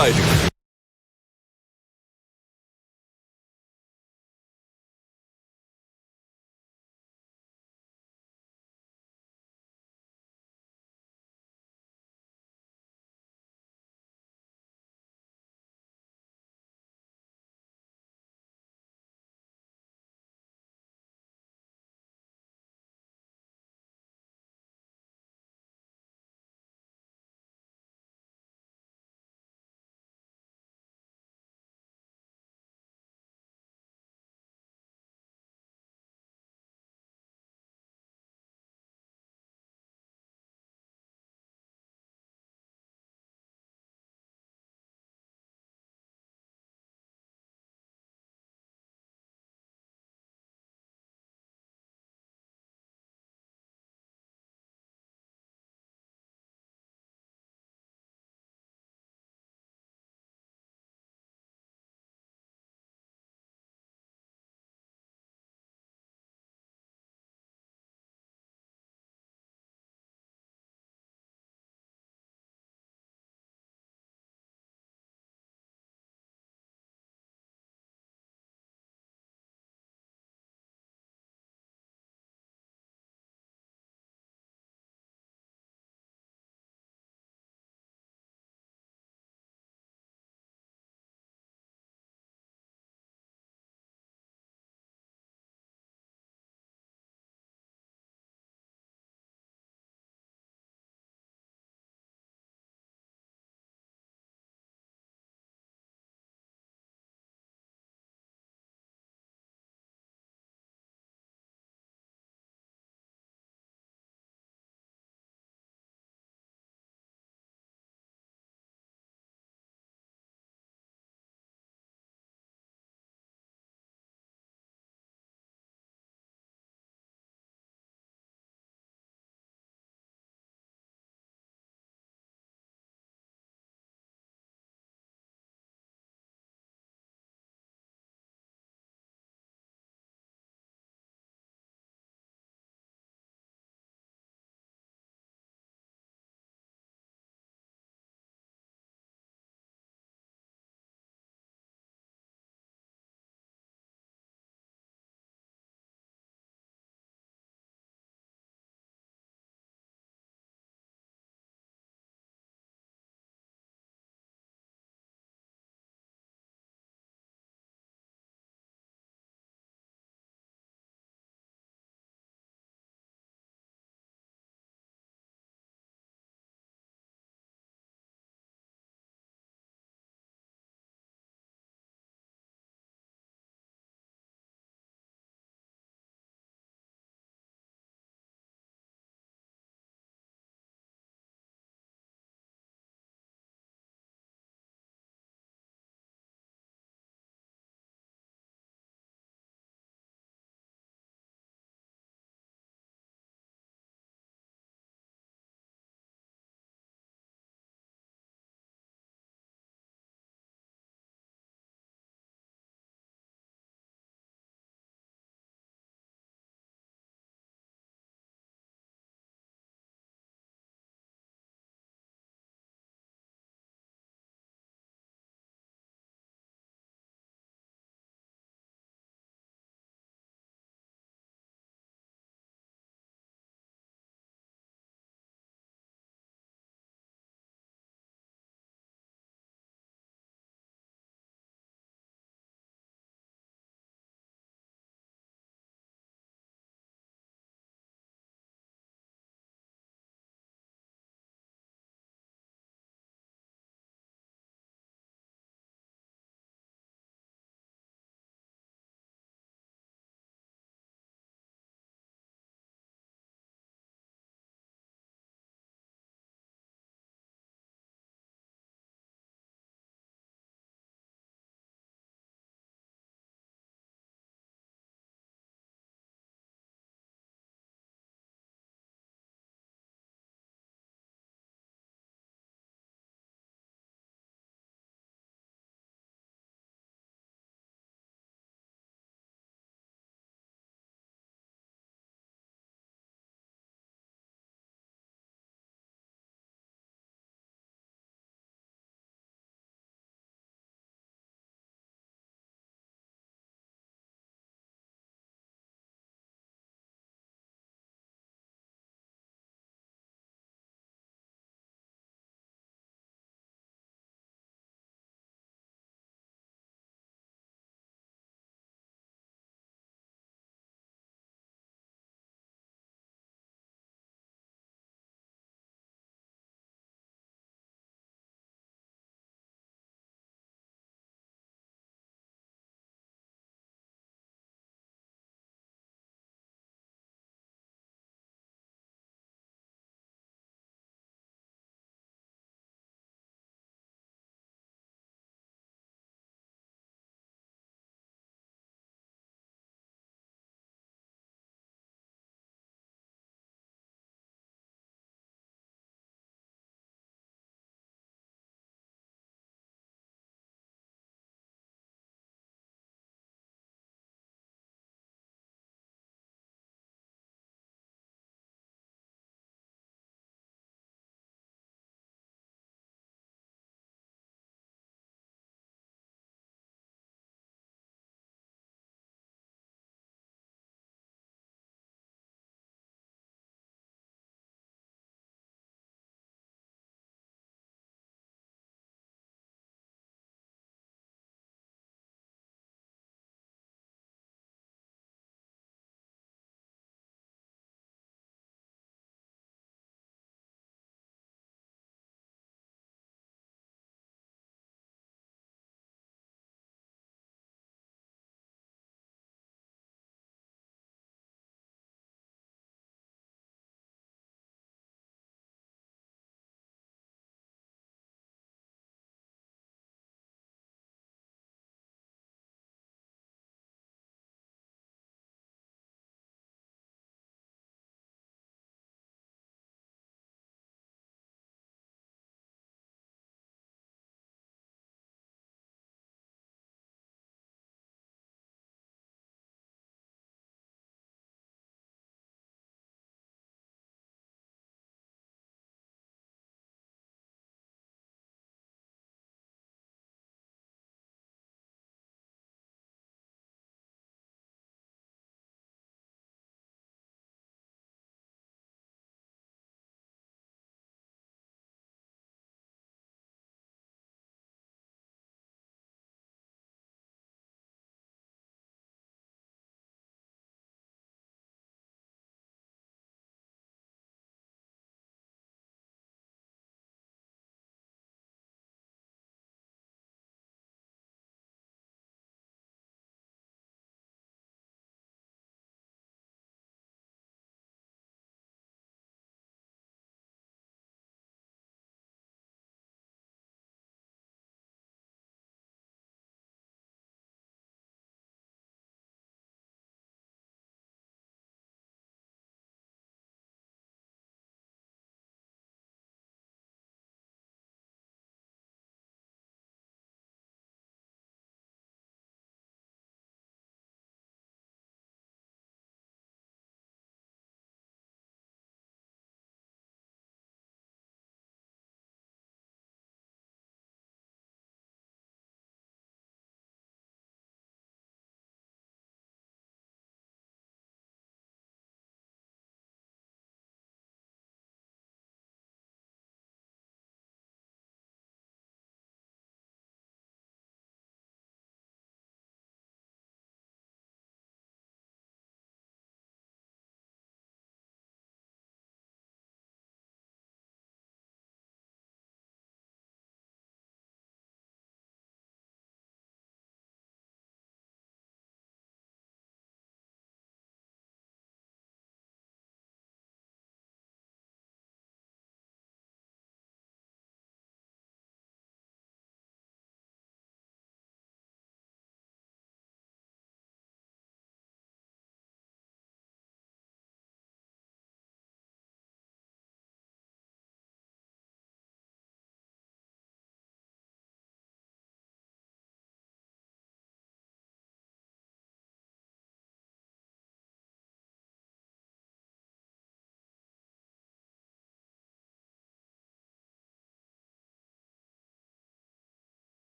olsaydık.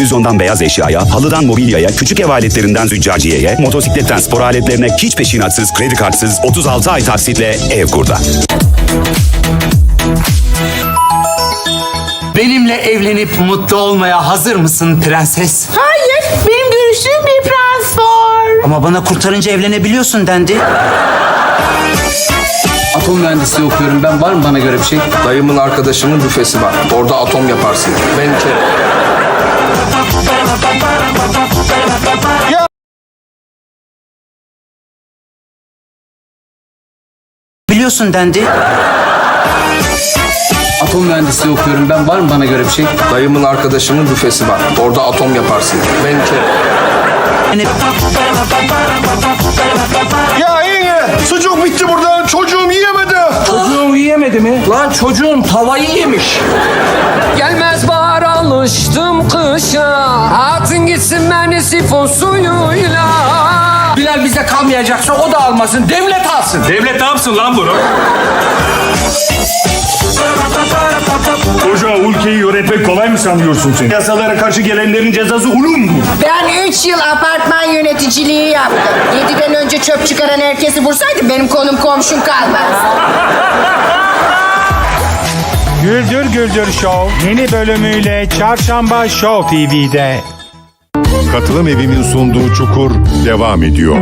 Televizyondan beyaz eşyaya, halıdan mobilyaya, küçük ev aletlerinden züccaciyeye, motosikletten spor aletlerine hiç peşinatsız, kredi kartsız 36 ay taksitle ev kurda. Benimle evlenip mutlu olmaya hazır mısın prenses? Hayır, benim görüştüğüm bir prens var. Ama bana kurtarınca evlenebiliyorsun dendi. Atom mühendisliği okuyorum ben. Var mı bana göre bir şey? Dayımın arkadaşının büfesi var. Orada atom yaparsın. Ben içerim. Biliyorsun dendi. Atom mühendisliği okuyorum ben. Var mı bana göre bir şey? Dayımın arkadaşının büfesi var. Orada atom yaparsın. Ben. Yani Ya yenge sucuk bitti buradan çocuğum yiyemedi. Çocuğum yiyemedi mi? Lan çocuğum tavayı yemiş. Gelmez bahar alıştım kışa Atın gitsin beni sifon suyuyla Bilal bize kalmayacaksa o da almasın. Devlet alsın. Devlet ne yapsın lan bunu? Koca ülkeyi yönetmek kolay mı sanıyorsun sen? Yasalara karşı gelenlerin cezası ulumdur. Ben 3 yıl apartman yöneticiliği yaptım. 7'den önce çöp çıkaran herkesi vursaydı benim konum komşum kalmaz. Güldür Güldür Show yeni bölümüyle Çarşamba Show TV'de. Katılım evimin sunduğu Çukur devam ediyor.